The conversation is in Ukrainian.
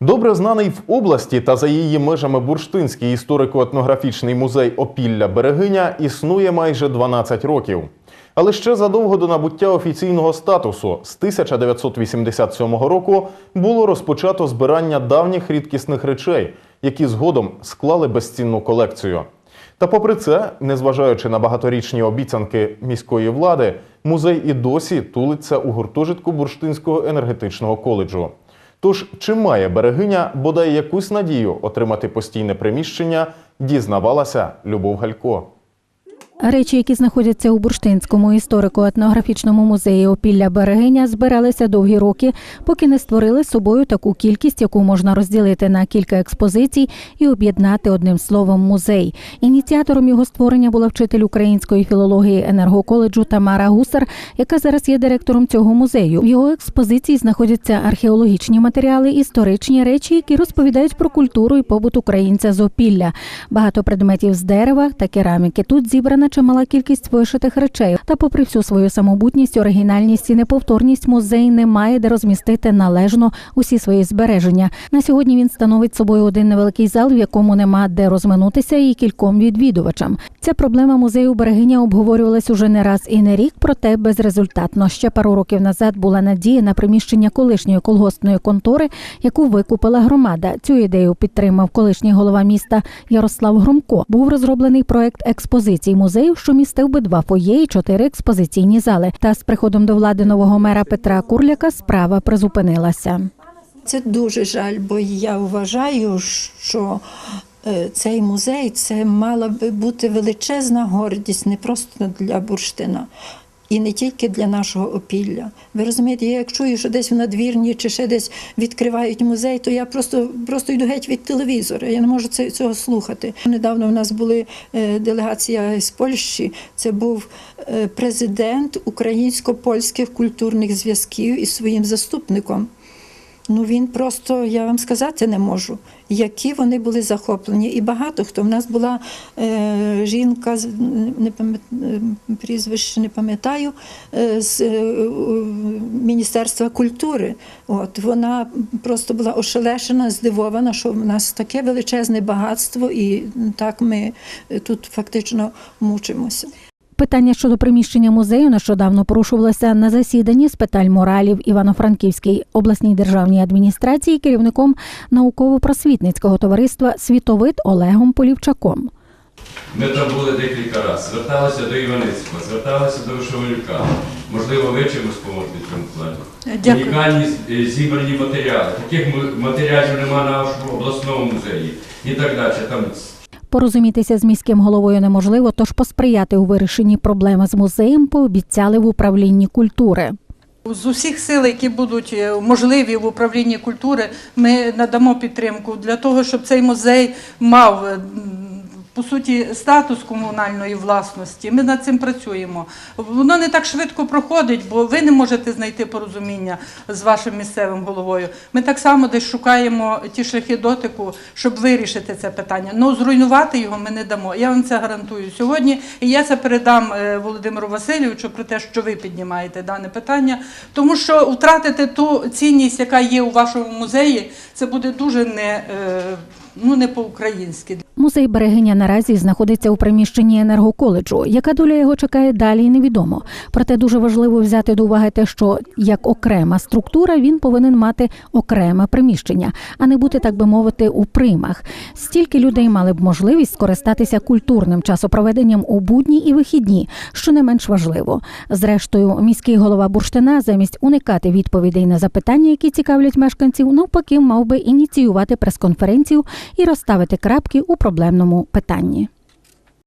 Добре знаний в області та за її межами Бурштинський історико-етнографічний музей Опілля Берегиня існує майже 12 років. Але ще задовго до набуття офіційного статусу з 1987 року було розпочато збирання давніх рідкісних речей, які згодом склали безцінну колекцію. Та попри це, незважаючи на багаторічні обіцянки міської влади, музей і досі тулиться у гуртожитку Бурштинського енергетичного коледжу. Тож, чи має берегиня бодай якусь надію отримати постійне приміщення, дізнавалася Любов Галько. Речі, які знаходяться у Бурштинському історико-етнографічному музеї Опілля Берегиня, збиралися довгі роки, поки не створили з собою таку кількість, яку можна розділити на кілька експозицій і об'єднати одним словом музей. Ініціатором його створення була вчитель української філології енергоколеджу Тамара Гусар, яка зараз є директором цього музею. В його експозиції знаходяться археологічні матеріали, історичні речі, які розповідають про культуру і побут українця з Опілля. Багато предметів з дерева та кераміки. Тут зібрана чимала кількість вишитих речей. Та, попри всю свою самобутність, оригінальність і неповторність, музей не має де розмістити належно усі свої збереження. На сьогодні він становить собою один невеликий зал, в якому нема де розминутися і кільком відвідувачам. Ця проблема музею берегиня обговорювалась уже не раз і не рік, проте безрезультатно. Ще пару років назад була надія на приміщення колишньої колгоспної контори, яку викупила громада. Цю ідею підтримав колишній голова міста Ярослав Громко. Був розроблений проект експозицій музею, що містив би два фоє і чотири експозиційні зали. Та з приходом до влади нового мера Петра Курляка справа призупинилася. Це дуже жаль, бо я вважаю, що е, цей музей це мала би бути величезна гордість не просто для бурштина. І не тільки для нашого опілля. Ви розумієте, я як чую, що десь в надвірні чи ще десь відкривають музей, то я просто, просто йду геть від телевізора. Я не можу це, цього слухати. Недавно в нас були е, делегація з Польщі. Це був е, президент українсько-польських культурних зв'язків із своїм заступником. Ну він просто, я вам сказати не можу, які вони були захоплені. І багато хто. В нас була е, жінка, не пам'ят- е, прізвище не пам'ятаю, е, з е, Міністерства культури. От, вона просто була ошелешена, здивована, що в нас таке величезне багатство, і так ми тут фактично мучимося. Питання щодо приміщення музею нещодавно порушувалося на засіданні з питань моралі в Івано-Франківській обласній державній адміністрації керівником науково-просвітницького товариства Світовид Олегом Полівчаком. Ми там були декілька разів. Зверталися до Іваницького, зверталися до Шевелюка. Можливо, ви чимось поможете в цьому плані. Дякую. Унікальні е, зібрані матеріали. Таких матеріалів немає на нашому обласному музеї і так далі. Там Порозумітися з міським головою неможливо, тож посприяти у вирішенні проблеми з музеєм пообіцяли в управлінні культури. З усіх сил, які будуть е, можливі в управлінні культури, ми надамо підтримку для того, щоб цей музей мав по суті статус комунальної власності. Ми над цим працюємо. Воно не так швидко проходить, бо ви не можете знайти порозуміння з вашим місцевим головою. Ми так само десь шукаємо ті шляхи дотику, щоб вирішити це питання. Ну зруйнувати його ми не дамо. Я вам це гарантую сьогодні. І я це передам е, Володимиру Васильовичу про те, що ви піднімаєте дане питання, тому що втратити ту цінність, яка є у вашому музеї, це буде дуже не, е, ну, не по-українськи. Музей берегиня наразі знаходиться у приміщенні енергоколеджу. Яка доля його чекає далі, невідомо. Проте дуже важливо взяти до уваги те, що як окрема структура він повинен мати окреме приміщення, а не бути, так би мовити, у примах. Стільки людей мали б можливість скористатися культурним часопроведенням у будні і вихідні, що не менш важливо. Зрештою, міський голова Бурштина замість уникати відповідей на запитання, які цікавлять мешканців, навпаки, мав би ініціювати прес-конференцію і розставити крапки у проблемному питанні.